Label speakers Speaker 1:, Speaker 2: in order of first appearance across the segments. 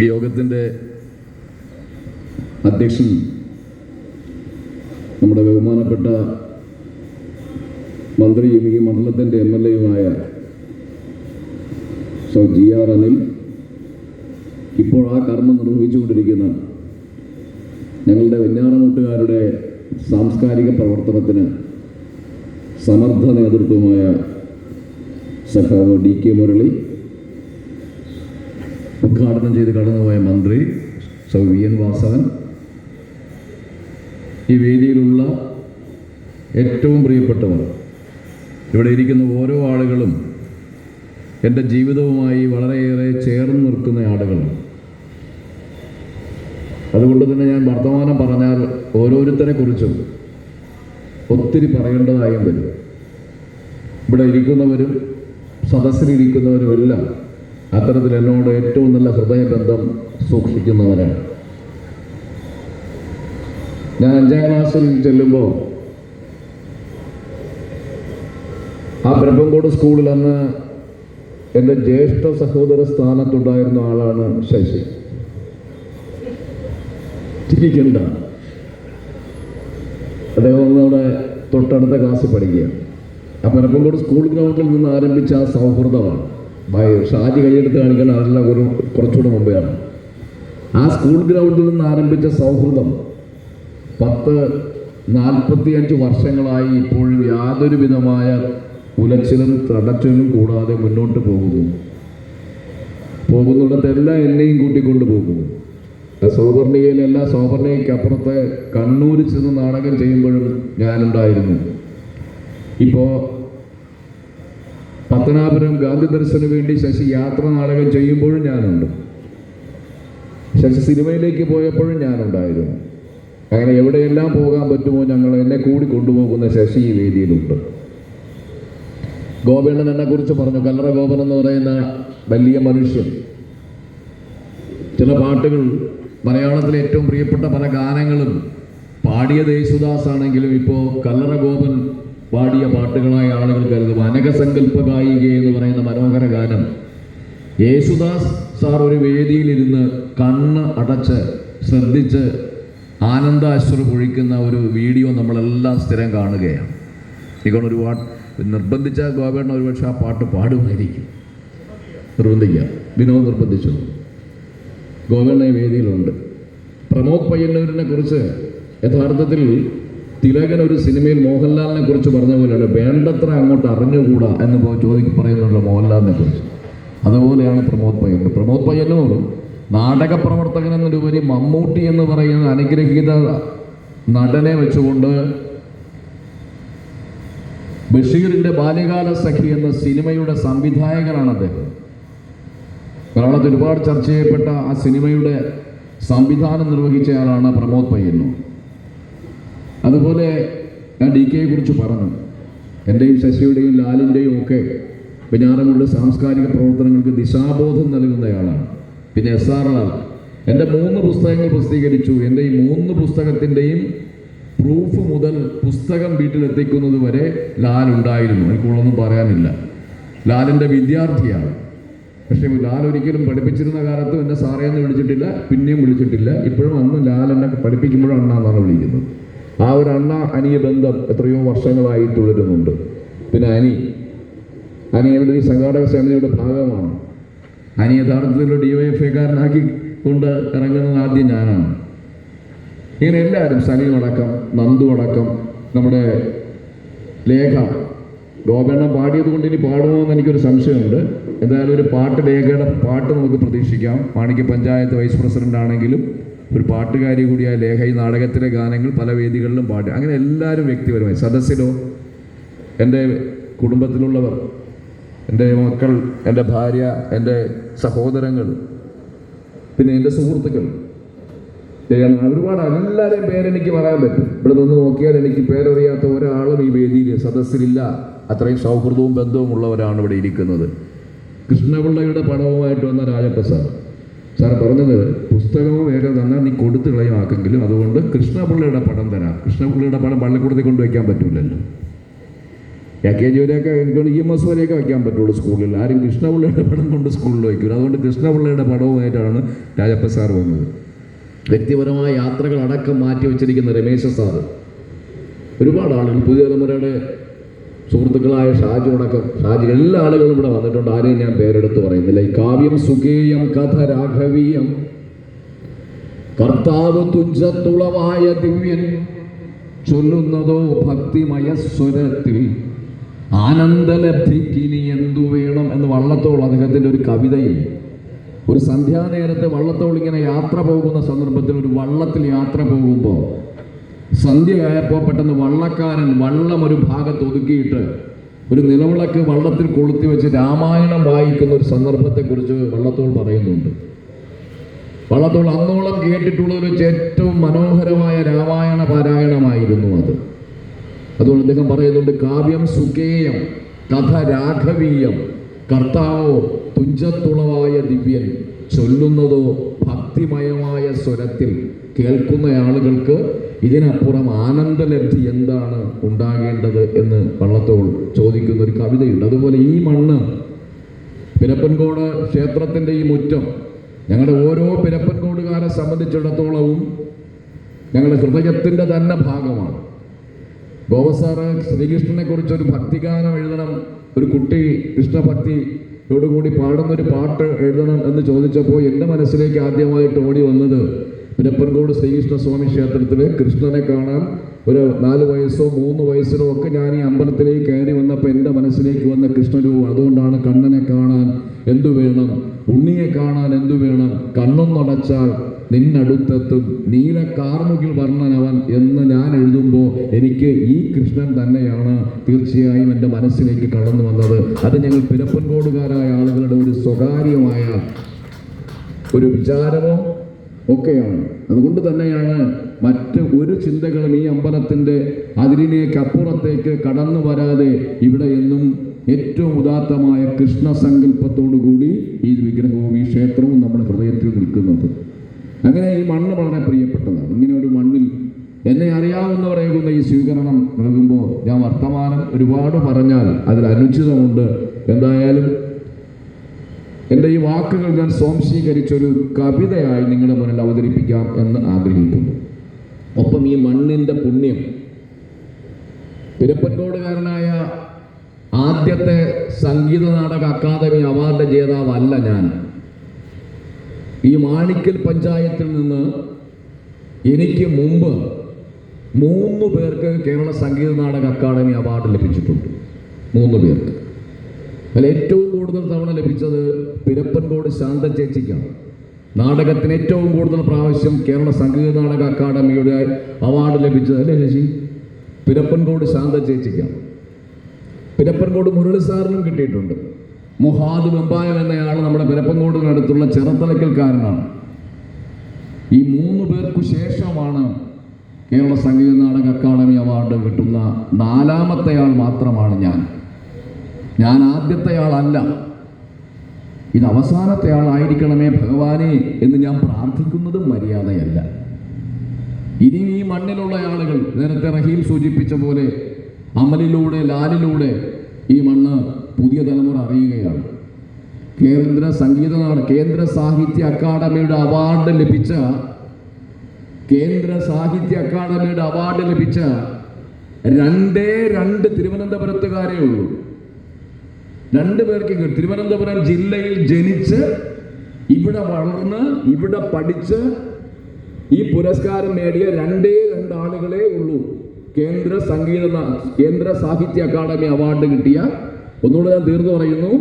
Speaker 1: ഈ യോഗത്തിന്റെ അധ്യക്ഷൻ നമ്മുടെ ബഹുമാനപ്പെട്ട മന്ത്രിയും ഈ മണ്ഡലത്തിന്റെ എം എൽ എയുമായ സോ ജി ആർ അനിൽ ഇപ്പോൾ ആ കർമ്മം നിർവഹിച്ചുകൊണ്ടിരിക്കുന്ന ഞങ്ങളുടെ വെഞ്ഞാറമൂട്ടുകാരുടെ സാംസ്കാരിക പ്രവർത്തനത്തിന് സമർത്ഥ നേതൃത്വമായ സഖാവ് ഡി കെ മുരളി ഉദ്ഘാടനം ചെയ്ത് കടന്നുപോയ മന്ത്രി സൗ വി എൻ വാസവൻ. ഈ വേദിയിലുള്ള ഏറ്റവും പ്രിയപ്പെട്ടവർ ഇവിടെ ഇരിക്കുന്ന ഓരോ ആളുകളും എന്റെ ജീവിതവുമായി വളരെയേറെ ചേർന്ന് നിൽക്കുന്ന ആളുകളാണ് അതുകൊണ്ട് തന്നെ ഞാൻ വർത്തമാനം പറഞ്ഞാൽ ഓരോരുത്തരെ കുറിച്ചും ഒത്തിരി പറയേണ്ടതായും വരും. ഇവിടെ ഇരിക്കുന്നവരും സദസ്സിലിരിക്കുന്നവരും എല്ലാം അത്തരത്തിൽ എന്നോട് ഏറ്റവും നല്ല ഹൃദയബന്ധം സൂക്ഷിക്കുന്നവരാണ് ഞാൻ അഞ്ചാം ക്ലാസ്സിൽ ചെല്ലുമ്പോൾ ആ ബ്രഹ്മംകോട് സ്കൂളിൽ അന്ന് എന്റെ ജ്യേഷ്ഠ സഹോദര സ്ഥാനത്തുണ്ടായിരുന്ന ആളാണ് ശശി. ചിരിക്കണ്ട. അദ്ദേഹം നമ്മുടെ തൊട്ടടുത്ത ക്ലാസ്സിൽ പഠിക്കുക ആ പരപ്പംകോട് സ്കൂൾ ഗ്രൗണ്ടിൽ നിന്ന് ആരംഭിച്ച ആ സൗഹൃദമാണ്. ഷാജി കൈയെടുത്ത് കാണിക്കണം അതെല്ലാം ഒരു കുറച്ചുകൂടെ മുമ്പെയാണ്. ആ സ്കൂൾ ഗ്രൗണ്ടിൽ നിന്ന് ആരംഭിച്ച സൗഹൃദം പത്ത് നാൽപ്പത്തിയഞ്ച് വർഷങ്ങളായി ഇപ്പോഴും യാതൊരു വിധമായ ഉലച്ചിലും തടച്ചിലും കൂടാതെ മുന്നോട്ട് പോകുന്നു. പോകുന്നിടത്തെല്ലാം എന്നെയും കൂട്ടിക്കൊണ്ട് പോകുന്നു. സൗവർണികയിലല്ല സൗവർണികയ്ക്ക് കണ്ണൂരിൽ ചെന്ന് നാടകം ചെയ്യുമ്പോഴും ഞാനുണ്ടായിരുന്നു. ഇപ്പോൾ പത്തനാപുരം ഗാന്ധി ദർശന് വേണ്ടി ശശി യാത്ര നാടകം ചെയ്യുമ്പോഴും ഞാനുണ്ട്. ശശി സിനിമയിലേക്ക് പോയപ്പോഴും ഞാനുണ്ടായിരുന്നു. അങ്ങനെ എവിടെയെല്ലാം പോകാൻ പറ്റുമോ ഞങ്ങൾ എന്നെ കൂടി കൊണ്ടുപോകുന്ന ശശി ഈ വേദിയിലുണ്ട്. ഗോപേണ്ണൻ എന്നെ കുറിച്ച് പറഞ്ഞു കല്ലറ ഗോപൻ എന്ന് പറയുന്ന വലിയ മനുഷ്യൻ. ചില പാട്ടുകൾ മലയാളത്തിലെ ഏറ്റവും പ്രിയപ്പെട്ട പല ഗാനങ്ങളും പാടിയത് യേശുദാസ് ആണെങ്കിലും ഇപ്പോൾ കല്ലറ ഗോപൻ പാടിയ പാട്ടുകളായി ആളുകൾ കരുതും. അനകസങ്കല്പ ഗായിക എന്ന് പറയുന്ന മനോഹര ഗാനം. യേശുദാസ് സാർ ഒരു വേദിയിലിരുന്ന് കണ്ണ് അടച്ച് ശ്രദ്ധിച്ച് ആനന്ദാശ്രു പൊഴിക്കുന്ന ഒരു വീഡിയോ നമ്മളെല്ലാം സ്ഥിരം കാണുകയാണ്. ഇങ്ങനെ ഒരു പാട്ട് നിർബന്ധിച്ച ഗോപേണ്ണ ഒരുപക്ഷെ ആ പാട്ട് പാടുമായിരിക്കും. നിർബന്ധിക്കുക വിനോദ് നിർബന്ധിച്ചു. ഗോപേണ്ണ വേദിയിലുണ്ട്. പ്രമോദ് പയ്യന്നൂരിനെ കുറിച്ച് യഥാർത്ഥത്തിൽ തിലകൻ ഒരു സിനിമയിൽ മോഹൻലാലിനെ കുറിച്ച് പറഞ്ഞ പോലെയാണ് വേണ്ടത്ര അങ്ങോട്ട് അറിഞ്ഞുകൂടാ എന്ന് ചോദിക്കും പറയുന്നുണ്ട് മോഹൻലാലിനെ കുറിച്ച്. അതുപോലെയാണ് പ്രമോദ് പയ്യൻ പ്രമോദ് പയ്യന്നൂർ നാടക പ്രവർത്തകൻ എന്നൊരുപരി മമ്മൂട്ടി എന്ന് പറയുന്ന അനുഗ്രഹീത നടനെ വെച്ചുകൊണ്ട് ബഷീറിന്റെ ബാല്യകാല സഖി എന്ന സിനിമയുടെ സംവിധായകനാണ് അദ്ദേഹം. കേരളത്തിൽ ഒരുപാട് ചർച്ച ചെയ്യപ്പെട്ട ആ സിനിമയുടെ സംവിധാനം നിർവഹിച്ചയാളാണ് പ്രമോദ് പയ്യന്നൂർ. അതുപോലെ ഞാൻ ഡി കെയെ കുറിച്ച് പറഞ്ഞു. എന്റെയും ശശിയുടെയും ലാലിന്റെയും ഒക്കെ പിഞ്ഞാറമുള്ള സാംസ്കാരിക പ്രവർത്തനങ്ങൾക്ക് ദിശാബോധം നൽകുന്നയാളാണ്. പിന്നെ എസ് ആർ ആർ എന്റെ മൂന്ന് പുസ്തകങ്ങൾ പ്രസിദ്ധീകരിച്ചു. എന്റെ ഈ മൂന്ന് പുസ്തകത്തിന്റെയും പ്രൂഫ് മുതൽ പുസ്തകം വീട്ടിലെത്തിക്കുന്നത് വരെ ലാൽ ഉണ്ടായിരുന്നു. എനിക്കുള്ളൊന്നും പറയാനില്ല. ലാലിന്റെ വിദ്യാർത്ഥിയാണ്. പക്ഷേ ലാൽ ഒരിക്കലും പഠിപ്പിച്ചിരുന്ന കാലത്തും എന്നെ സാറേ എന്ന് വിളിച്ചിട്ടില്ല പിന്നെയും വിളിച്ചിട്ടില്ല. ഇപ്പോഴും അന്ന് ലാൽ എന്നെ പഠിപ്പിക്കുമ്പോഴും അണ്ണ എന്നാണ് വിളിക്കുന്നത്. ആ ഒരു അണ്ണ അനിയ ബന്ധം എത്രയോ വർഷങ്ങളായി തുടരുന്നുണ്ട്. പിന്നെ അനി അനിയുടെ ഈ സംഘാടക സമിതിയുടെ ഭാഗമാണ്. അനി യഥാർത്ഥത്തിൽ ഡി വൈ എഫ് ഐക്കാരനാക്കി കൊണ്ട് ഇറങ്ങുന്നത് ആദ്യം ഞാനാണ്. ഇങ്ങനെ എല്ലാവരും സലീം അടക്കം നന്ദു അടക്കം നമ്മുടെ ലേഖ ഗോപെണ്ണം പാടിയത് കൊണ്ട് ഇനി പാടുമോ എന്ന് എനിക്കൊരു സംശയമുണ്ട്. എന്തായാലും ഒരു പാട്ട് ലേഖയുടെ പാട്ട് നമുക്ക് പ്രതീക്ഷിക്കാം. മാണിക്യ പഞ്ചായത്ത് വൈസ് പ്രസിഡന്റ് ആണെങ്കിലും ഒരു പാട്ടുകാരി കൂടിയായ ലേഖ ഈ നാടകത്തിലെ ഗാനങ്ങൾ പല വേദികളിലും പാടി അങ്ങനെ എല്ലാവരും വ്യക്തിപരമായി. സദസ്സിലോ എന്റെ കുടുംബത്തിലുള്ളവർ എന്റെ മക്കൾ എന്റെ ഭാര്യ എന്റെ സഹോദരങ്ങൾ പിന്നെ എന്റെ സുഹൃത്തുക്കൾ ഒരുപാട് എല്ലാവരെയും പേരെനിക്ക് പറയാൻ പറ്റും. ഇവിടെ നിന്ന് നോക്കിയാൽ എനിക്ക് പേരറിയാത്ത ഒരാളും ഈ വേദിയിൽ സദസ്സിലില്ല. അത്രയും സൗഹൃദവും ബന്ധവും ഉള്ളവരാണ് ഇവിടെ ഇരിക്കുന്നത്. കൃഷ്ണപിള്ളയുടെ പടവുമായിട്ട് വന്ന രാജപ്രസാദ്. സാർ പറഞ്ഞത് പുസ്തകമോ വേറെ തന്നാൽ നീ കൊടുത്തു കളയുമാക്കെങ്കിലും അതുകൊണ്ട് കൃഷ്ണപിള്ളയുടെ പടം തരാം. കൃഷ്ണപിള്ളയുടെ പടം പള്ളിക്കൂടത്തിൽ കൊണ്ടുവയ്ക്കാൻ പറ്റൂലല്ലോ. എ കെ ജിവരെയൊക്കെ എനിക്ക് ഇ എം എസ് വരെയൊക്കെ വയ്ക്കാൻ പറ്റുള്ളൂ സ്കൂളിൽ. ആരും കൃഷ്ണപിള്ളയുടെ പടം കൊണ്ട് സ്കൂളിൽ വയ്ക്കില്ല അതുകൊണ്ട് കൃഷ്ണപിള്ളയുടെ പടവുമായിട്ടാണ് രാജപ്പ സാർ വന്നത്. വ്യക്തിപരമായ യാത്രകൾ അടക്കം മാറ്റി വെച്ചിരിക്കുന്ന രമേശ സാറ്. ഒരുപാട് ആളുകൾ പുതിയ തലമുറയുടെ സുഹൃത്തുക്കളായ ഷാജു അടക്കം ഷാജി എല്ലാ ആളുകളും ഇവിടെ വന്നിട്ടുണ്ട്. ആരെയും ഞാൻ പേരെടുത്ത് പറയുന്നില്ല. ഈ കാവ്യം സുഖേയം കഥ രാഘവീയം. കർത്താവ് തുഞ്ചത്തുളവായ ദിവ്യൻ ചൊല്ലുന്നതോ ഭക്തിമയ സ്വരത്തിൽ ആനന്ദലബ്ധിക്കിനി എന്തു വേണം എന്ന് വള്ളത്തോൾ അദ്ദേഹത്തിന്റെ ഒരു കവിതയിൽ ഒരു സന്ധ്യാനേരത്തെ വള്ളത്തോൾ ഇങ്ങനെ യാത്ര പോകുന്ന സന്ദർഭത്തിൽ ഒരു വള്ളത്തിൽ യാത്ര പോകുമ്പോൾ സന്ധ്യയായപ്പോൾ പെട്ടെന്ന് വള്ളക്കാരൻ വള്ളം ഒരു ഭാഗത്ത് ഒതുക്കിയിട്ട് ഒരു നിലവിളക്ക് വള്ളത്തിൽ കൊളുത്തി വെച്ച് രാമായണം വായിക്കുന്ന ഒരു സന്ദർഭത്തെക്കുറിച്ച് വള്ളത്തോൾ പറയുന്നുണ്ട്. വള്ളത്തോൾ അന്നോളം കേട്ടിട്ടുള്ള ഒരു ഏറ്റവും മനോഹരമായ രാമായണ പാരായണമായിരുന്നു അത്. അതുകൊണ്ട് അദ്ദേഹം പറയുന്നുണ്ട് കാവ്യം സുഖേയം കഥ രാഘവീയം കർത്താവോ തുഞ്ചത്തുളവായ ദിവ്യൻ ചൊല്ലുന്നതോ ഭക്തിമയമായ സ്വരത്തിൽ കേൾക്കുന്ന ആളുകൾക്ക് ഇതിനപ്പുറം ആനന്ദലബ്ധി എന്താണ് ഉണ്ടാകേണ്ടത് എന്ന് വള്ളത്തോൾ ചോദിക്കുന്ന ഒരു കവിതയുണ്ട്. അതുപോലെ ഈ മണ്ണ് പിരപ്പൻകോട് ക്ഷേത്രത്തിന്റെ ഈ മുറ്റം ഞങ്ങളുടെ ഓരോ പിരപ്പൻകോടുകാരെ സംബന്ധിച്ചിടത്തോളവും ഞങ്ങളുടെ ഹൃദയത്തിന്റെ തന്നെ ഭാഗമാണ്. ഗോപസാറ് ശ്രീകൃഷ്ണനെ ഒരു ഭക്തിഗാനം എഴുതണം ഒരു കുട്ടി കൃഷ്ണഭക്തിയോടുകൂടി പാടുന്ന ഒരു പാട്ട് എഴുതണം എന്ന് ചോദിച്ചപ്പോൾ എന്റെ മനസ്സിലേക്ക് ആദ്യമായിട്ട് ഓടി വന്നത് പിരപ്പൻകോട് ശ്രീകൃഷ്ണ സ്വാമി ക്ഷേത്രത്തിൽ കൃഷ്ണനെ കാണാൻ ഒരു നാല് വയസ്സോ മൂന്ന് വയസ്സിലോ ഒക്കെ ഞാൻ ഈ അമ്പലത്തിലേക്ക് കയറി വന്നപ്പോൾ എന്റെ മനസ്സിലേക്ക് വന്ന കൃഷ്ണരൂപം. അതുകൊണ്ടാണ് കണ്ണനെ കാണാൻ എന്തു വേണം? ഉണ്ണിയെ കാണാൻ എന്തു വേണം? കണ്ണൊന്നടച്ചാൽ നിന്നടുത്തെത്തും. നീല കാർമുകിൽ വർണനവൻ എന്ന് ഞാൻ എഴുതുമ്പോൾ എനിക്ക് ഈ കൃഷ്ണൻ തന്നെയാണ് തീർച്ചയായും എന്റെ മനസ്സിലേക്ക് കടന്നു വന്നത്. അത് ഞങ്ങൾ പിരപ്പൻകോടുകാരായ ആളുകളുടെ ഒരു സ്വകാര്യമായ ഒരു വിചാരമോ ഒക്കെയാണ്. അതുകൊണ്ട് തന്നെയാണ് മറ്റ് ഒരു ചിന്തകളും ഈ അമ്പലത്തിന്റെ അതിരിനേക്ക് അപ്പുറത്തേക്ക് കടന്നു വരാതെ ഇവിടെ എന്നും ഏറ്റവും ഉദാത്തമായ കൃഷ്ണസങ്കല്പത്തോടുകൂടി ഈ വിഗ്രഹവും ഈ ക്ഷേത്രവും നമ്മുടെ ഹൃദയത്തിൽ നിൽക്കുന്നത്. അങ്ങനെ ഈ മണ്ണ് വളരെ പ്രിയപ്പെട്ടതാണ്. ഇങ്ങനെ ഒരു മണ്ണിൽ എന്നെ അറിയാവുന്നവരേകുന്ന ഈ സ്വീകരണം നൽകുമ്പോൾ ഞാൻ വർത്തമാനം ഒരുപാട് പറഞ്ഞാൽ അതിൽ അനുചിതമുണ്ട്. എന്തായാലും എന്റെ ഈ വാക്കുകൾ ഞാൻ സ്വാംശീകരിച്ചൊരു കവിതയായി നിങ്ങളുടെ മുന്നിൽ അവതരിപ്പിക്കാം എന്ന് ആഗ്രഹിക്കുന്നു. ഒപ്പം ഈ മണ്ണിന്റെ പുണ്യം പിരപ്പറ്റോടുകാരനായ ആദ്യത്തെ സംഗീത നാടക അക്കാദമി അവാർഡ് ജേതാവല്ല ഞാൻ. ഈ മാണിക്കൽ പഞ്ചായത്തിൽ നിന്ന് എനിക്ക് മുമ്പ് മൂന്ന് പേർക്ക് കേരള സംഗീത നാടക അക്കാദമി അവാർഡ് ലഭിച്ചിട്ടുണ്ട്. മൂന്ന് പേർക്ക്. അതിൽ ഏറ്റവും കൂടുതൽ തവണ ലഭിച്ചത് പിരപ്പൻകോട് ശാന്ത ചേച്ചിക്കാണ്. നാടകത്തിന് ഏറ്റവും കൂടുതൽ പ്രാവശ്യം കേരള സംഗീത നാടക അക്കാദമിയുടെ അവാർഡ് ലഭിച്ചത് അല്ലേ ശശി പിരപ്പൻകോട് ശാന്ത ചേച്ചിക്കാണ്. പിരപ്പൻകോട് മുരളി സാറിനും കിട്ടിയിട്ടുണ്ട്. മുഹാദ് വെമ്പായം എന്നയാൾ നമ്മുടെ പിരപ്പൻകോടിനടുത്തുള്ള ചെറുത്തലക്കൽക്കാരനാണ് ഈ മൂന്ന് പേർക്കു ശേഷമാണ് കേരള സംഗീത നാടക അക്കാദമി അവാർഡ് കിട്ടുന്ന നാലാമത്തെ ആൾ മാത്രമാണ് ഞാൻ. ഞാൻ ആദ്യത്തെ ആളല്ല. ഇത് അവസാനത്തെ ആളായിരിക്കണമേ ഭഗവാനെ എന്ന് ഞാൻ പ്രാർത്ഥിക്കുന്നതും മര്യാദയല്ല. ഇനി ഈ മണ്ണിലുള്ള ആളുകൾ നേരത്തെ റഹീം സൂചിപ്പിച്ച പോലെ അമലിലൂടെ ലാലിലൂടെ ഈ മണ്ണ് പുതിയ തലമുറ അറിയുകയാണ്. കേന്ദ്ര സംഗീത കേന്ദ്ര സാഹിത്യ അക്കാദമിയുടെ അവാർഡ് ലഭിച്ച കേന്ദ്ര സാഹിത്യ അക്കാദമിയുടെ അവാർഡ് ലഭിച്ച രണ്ടേ രണ്ട് തിരുവനന്തപുരത്തുകാരേ ഉള്ളൂ. രണ്ട് പേർക്ക് തിരുവനന്തപുരം ജില്ലയിൽ ജനിച്ച് ഇവിടെ വളർന്ന് ഇവിടെ പഠിച്ച് ഈ പുരസ്കാരം നേടിയ രണ്ടേ രണ്ട് ആളുകളെ ഉള്ളൂ. കേന്ദ്ര സംഗീത കേന്ദ്ര സാഹിത്യ അക്കാദമി അവാർഡ് കിട്ടിയ. ഒന്നുകൂടെ ഞാൻ തീർന്നു പറയുന്നു.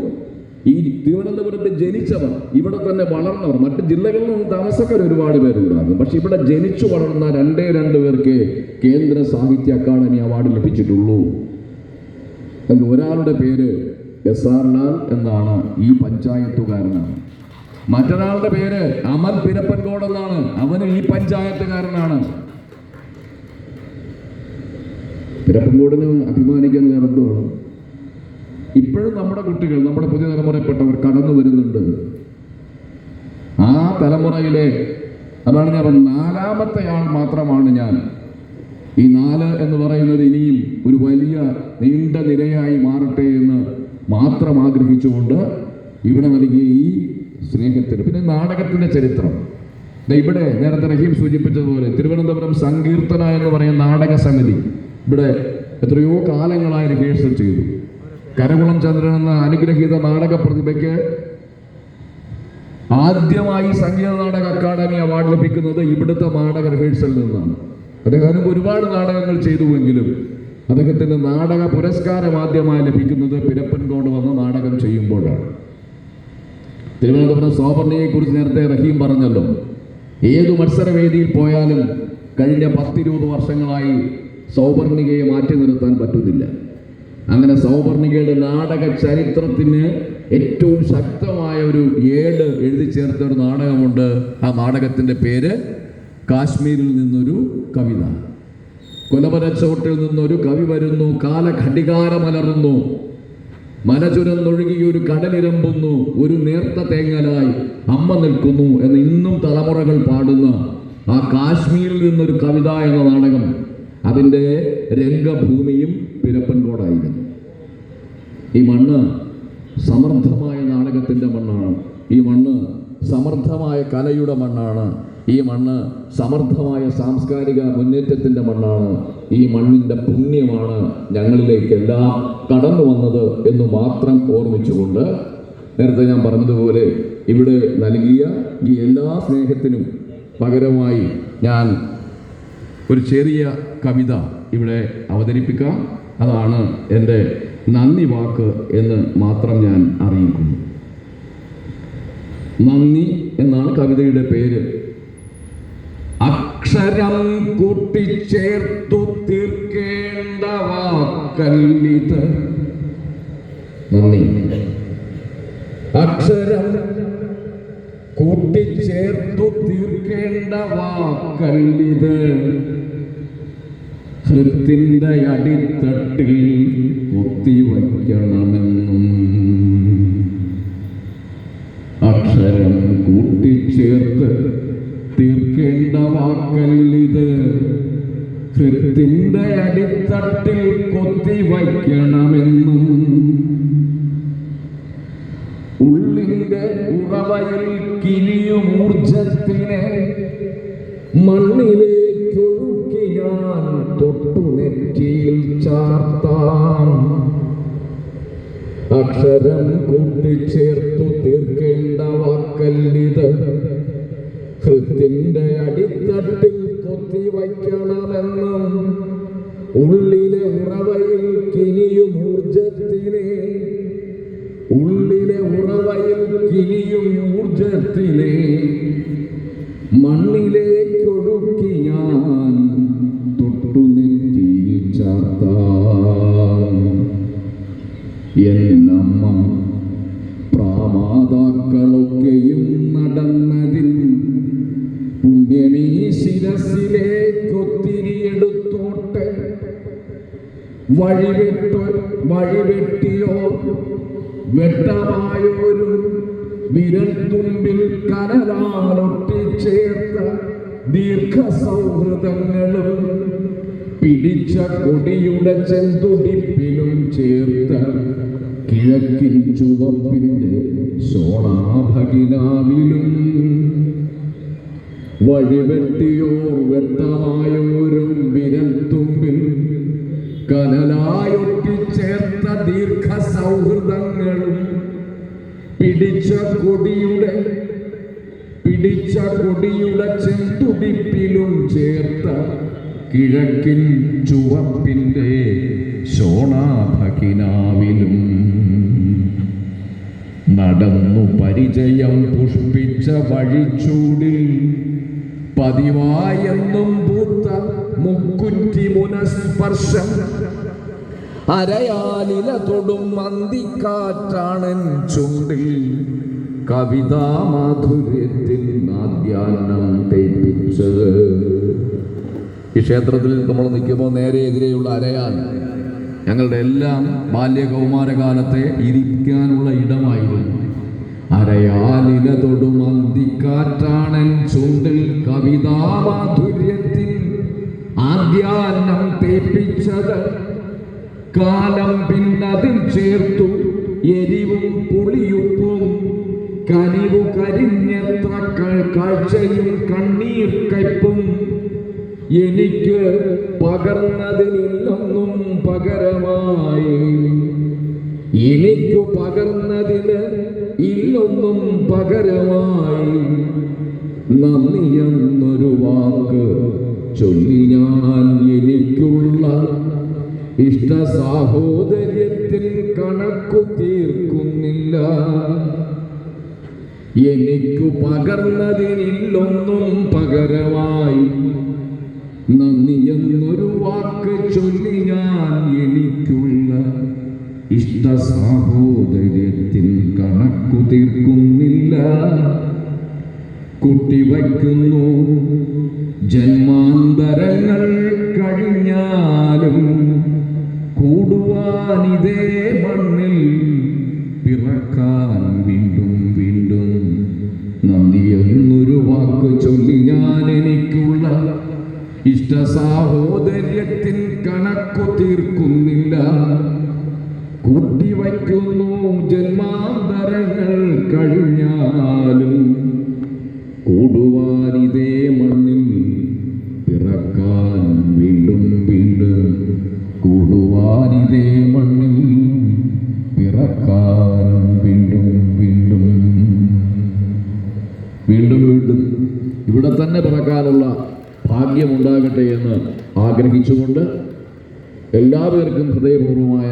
Speaker 1: ഈ തിരുവനന്തപുരത്ത് ജനിച്ചവർ ഇവിടെ തന്നെ വളർന്നവർ മറ്റു ജില്ലകളിൽ നിന്ന് താമസക്കാർ ഒരുപാട് പേരുണ്ടാകും പക്ഷെ ഇവിടെ ജനിച്ചു വളർന്ന രണ്ടേ രണ്ട് പേർക്ക് കേന്ദ്ര സാഹിത്യ അക്കാദമി അവാർഡ് ലഭിച്ചിട്ടുള്ളൂ. ഒരാളുടെ പേര് എസ് ആർ ലാൽ എന്നാണ് ഈ പഞ്ചായത്തുകാരനാണ്. മറ്റൊരാളുടെ പേര് അമൽ പിരപ്പൻകോട് എന്നാണ്. അവന് ഈ പഞ്ചായത്തുകാരനാണ്. പിരപ്പൻകോടിന് അഭിമാനിക്കാൻ വേറെന്തോ ഇപ്പോഴും നമ്മുടെ കുട്ടികൾ നമ്മുടെ പുതിയ തലമുറയിൽപ്പെട്ടവർ കടന്നു വരുന്നുണ്ട്. ആ തലമുറയിലെ അതാണ് ഞാൻ നാലാമത്തെ ആൾ മാത്രമാണ് ഞാൻ. ഈ നാല് എന്ന് പറയുന്നത് ഇനിയും ഒരു വലിയ നീണ്ട നിരയായി മാറട്ടെ എന്ന് മാത്രം ആഗ്രഹിച്ചുകൊണ്ട് ഇവിടെ നൽകിയ ഈ സ്നേഹത്തിന് പിന്നെ നാടകത്തിന്റെ ചരിത്രം. ഇവിടെ നേരത്തെ റഹീം സൂചിപ്പിച്ചതുപോലെ തിരുവനന്തപുരം സങ്കീർത്തന എന്ന് പറയുന്ന നാടക സമിതി ഇവിടെ എത്രയോ കാലങ്ങളായി റിഹേഴ്സൽ ചെയ്തു. കരകുളം ചന്ദ്രൻ എന്ന അനുഗ്രഹീത നാടക പ്രതിഭയ്ക്ക് ആദ്യമായി സംഗീത നാടക അക്കാദമി അവാർഡ് ലഭിക്കുന്നത് ഇവിടുത്തെ നാടക റിഹേഴ്സലിൽ നിന്നാണ്. അദ്ദേഹം ഒരുപാട് നാടകങ്ങൾ ചെയ്തുവെങ്കിലും അദ്ദേഹത്തിന് നാടക പുരസ്കാരം ആദ്യമായി ലഭിക്കുന്നത് പിരപ്പൻകോട് വന്ന് നാടകം ചെയ്യുമ്പോഴാണ്. തിരുവനന്തപുരം സോവർണിയെ കുറിച്ച് നേരത്തെ റഹീം പറഞ്ഞല്ലോ ഏതു മത്സരവേദിയിൽ പോയാലും കഴിഞ്ഞ പത്തിരുപത് വർഷങ്ങളായി സൗവർണികയെ മാറ്റി നിർത്താൻ പറ്റുന്നില്ല. അങ്ങനെ സൗവർണികയുടെ നാടക ചരിത്രത്തിന് ഏറ്റവും ശക്തമായ ഒരു ഏട് എഴുതി ചേർത്ത ഒരു നാടകമുണ്ട്. ആ നാടകത്തിന്റെ പേര് കാശ്മീരിൽ നിന്നൊരു കവിത. കൊലമരച്ചോട്ടിൽ നിന്നൊരു കവി വരുന്നു കാലഘടികാരമലർന്നു മലചുരന്നൊഴുകി ഒരു കടലിരമ്പുന്നു ഒരു നേർത്ത തേങ്ങലായി അമ്മ നിൽക്കുന്നു എന്ന് ഇന്നും തലമുറകൾ പാടുന്ന ആ കാശ്മീരിൽ നിന്നൊരു കവിത എന്ന നാടകം. അതിന്റെ രംഗഭൂമിയും പിരപ്പൻകോടായിരുന്നു ഈ മണ്ണ് സമർത്ഥമായ നാടകത്തിന്റെ മണ്ണാണ്. ഈ മണ്ണ് സമർത്ഥമായ കലയുടെ മണ്ണാണ്. ഈ മണ്ണ് സമർത്ഥമായ സാംസ്കാരിക മുന്നേറ്റത്തിന്റെ മണ്ണാണ്. ഈ മണ്ണിന്റെ പുണ്യമാണ് ഞങ്ങളിലേക്കെല്ലാം കടന്നു വന്നത് എന്ന് മാത്രം ഓർമ്മിച്ചുകൊണ്ട് നേരത്തെ ഞാൻ പറഞ്ഞതുപോലെ ഇവിടെ നൽകിയ ഈ എല്ലാ സ്നേഹത്തിനും പകരമായി ഞാൻ ഒരു ചെറിയ കവിത ഇവിടെ അവതരിപ്പിക്കാം. അതാണ് എന്റെ നന്ദി വാക്ക് എന്ന് മാത്രം ഞാൻ അറിയിക്കുന്നു. നന്ദി എന്നാണ് കവിതയുടെ പേര്. അക്ഷരം കൂട്ടിച്ചേർത്തു തീർക്കേണ്ട വാക്കല്ലിത്. നന്ദി. അക്ഷരം കൂട്ടിച്ചേർത്തു തീർക്കേണ്ട വാക്കല്ലിത്. ഹൃത്തിന്റെ അടിത്തട്ടിൽ കുത്തിവയ്ക്കണമെന്നും അക്ഷരം കൂട്ടിച്ചേർത്ത് തീർക്കേണ്ട വാക്കല്ലിത്. കൃത്തിന്റെ അടിത്തട്ടിൽ കൊത്തി വയ്ക്കണമെന്നും ഉള്ളിന്റെ ഉറവയിൽ കിനിയുമൂർജത്തിനെ മണ്ണിലേക്കൊഴുക്കി ഞാൻ തൊട്ടു നെറ്റിയിൽ ചാർത്താം. അക്ഷരം കൂട്ടിച്ചേർത്തു തീർക്കേണ്ട വാക്കല്ലിത്. ഹൃത്തിന്റെ അടിത്തട്ടിൽ കൊത്തി വയ്ക്കണമെന്നും ഉള്ളിലെ ഉറവയിൽ കിനിയും ഊർജത്തിനെ ഉള്ളിലെ ഉറവയിൽ കിനിയും ഊർജത്തിനെ മണ്ണിലേക്കൊഴുക്കി ഞാൻ തൊട്ടു ചാർത്താൻ. ചാർത്താം വഴിവെട്ടോ വഴിവെട്ടിയോ? വെട്ടമായോരും വിരൽ തുമ്പിൽ കനലാലൊട്ടിച്ചേർത്ത ദീർഘസൗഹൃദങ്ങളും പിടിച്ച കൊടിയുടെ ചെന്തുടിപ്പിലും ചേർത്ത കിഴക്കിൻ ചുവപ്പിന്റെ ശോണാഭകിനാവിലും വഴിവെട്ടിയോർ വെട്ടമായോരും വിരൽ തുമ്പിൽ കനലായൊട്ടിച്ചേർത്ത ദീർഘ സൗഹൃദങ്ങളും പിടിച്ച കൊടിയുടെ പിടിച്ച കൊടിയുടെ ചെന്തുടിപ്പിലും ചേർത്ത കിഴക്കിൻ ചുവപ്പിന്റെ ശോണാഭകിനാവിലും നടന്നു പരിചയം പുഷ്പിച്ച വഴിച്ചൂടിൽ പതിവായെന്നും പൂത്ത മുക്കുറ്റി മുനസ്പർശം അരയാലില തൊടും മന്തിക്കാറ്റാണൻ ചുണ്ടിൽ. കവിതാ മാധുര്യത്തിൽ തേപ്പിച്ചത്. ഈ ക്ഷേത്രത്തിൽ നമ്മൾ നിൽക്കുമ്പോൾ നേരെ എതിരെയുള്ള അരയാൽ. ഞങ്ങളുടെ എല്ലാം ബാല്യകൗമാരകാലത്തെ ഇരിക്കാനുള്ള ഇടമായിരുന്നു. അരയാലില തൊടും അന്തിക്കാറ്റാണൻ ചുണ്ടിൽ കവിതാ മാധുര്യത്തിൽ ആദ്യാന്നം തേപ്പിച്ചത്. കാലം പിന്നതിൽ ചേർത്തു. എരിവും പുളിയുപ്പും കനിവു കരിഞ്ഞ കാഴ്ചയും കണ്ണീർ കയ്പും എനിക്ക് പകർന്നതിനില്ലൊന്നും പകരമായി. എനിക്കു പകർന്നതിന് ഇല്ലൊന്നും പകരമായി. നന്ദിയെന്നൊരു വാക്ക് ചൊല്ലി ഇഷ്ട സാഹോദര്യത്തിൽ കണക്കു തീർക്കുന്നില്ല. എനിക്കു പകർന്നതിനില്ലൊന്നും പകരമായി. നന്ദി എന്നൊരു വാക്ക് ചൊല്ലി ഞാൻ എനിക്കുള്ള ഇഷ്ട സാഹോദര്യത്തിൽ കണക്കു തീർക്കുന്നില്ല. കുട്ടി വയ്ക്കുന്നു ജന്മാന്തരങ്ങൾ நிதே ആഗ്രഹിച്ചുകൊണ്ട് എല്ലാവർക്കും ഹൃദയപൂർവമായ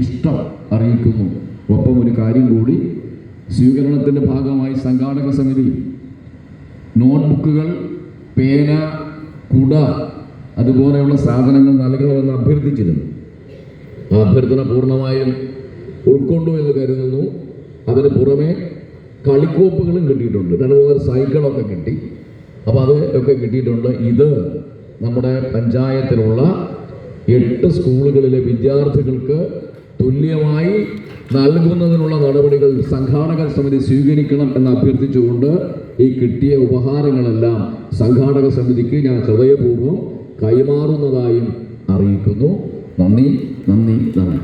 Speaker 1: ഇഷ്ടം അറിയിക്കുന്നു. ഒപ്പം ഒരു കാര്യം കൂടി സ്വീകരണത്തിന്റെ ഭാഗമായി സംഘാടക സമിതി നോട്ട്ബുക്കുകൾ പേന കുട അതുപോലെയുള്ള സാധനങ്ങൾ നൽകണമെന്ന് അഭ്യർത്ഥിച്ചിരുന്നു. ആ അഭ്യർത്ഥന പൂർണമായും ഉൾക്കൊണ്ടു എന്ന് കരുതുന്നു. അതിന് പുറമെ കളിക്കോപ്പുകളും കിട്ടിയിട്ടുണ്ട്. രണ്ട് സൈക്കിളൊക്കെ കിട്ടി. അപ്പോൾ അത് ഒക്കെ കിട്ടിയിട്ടുണ്ട്. ഇത് നമ്മുടെ പഞ്ചായത്തിലുള്ള എട്ട് സ്കൂളുകളിലെ വിദ്യാർത്ഥികൾക്ക് തുല്യമായി നൽകുന്നതിനുള്ള നടപടികൾ സംഘാടക സമിതി സ്വീകരിക്കണം എന്ന് അഭ്യർത്ഥിച്ചുകൊണ്ട് ഈ കിട്ടിയ ഉപഹാരങ്ങളെല്ലാം സംഘാടക സമിതിക്ക് ഞാൻ ഹൃദയപൂർവം കൈമാറുന്നതായും അറിയിക്കുന്നു. നന്ദി നന്ദി നന്ദി.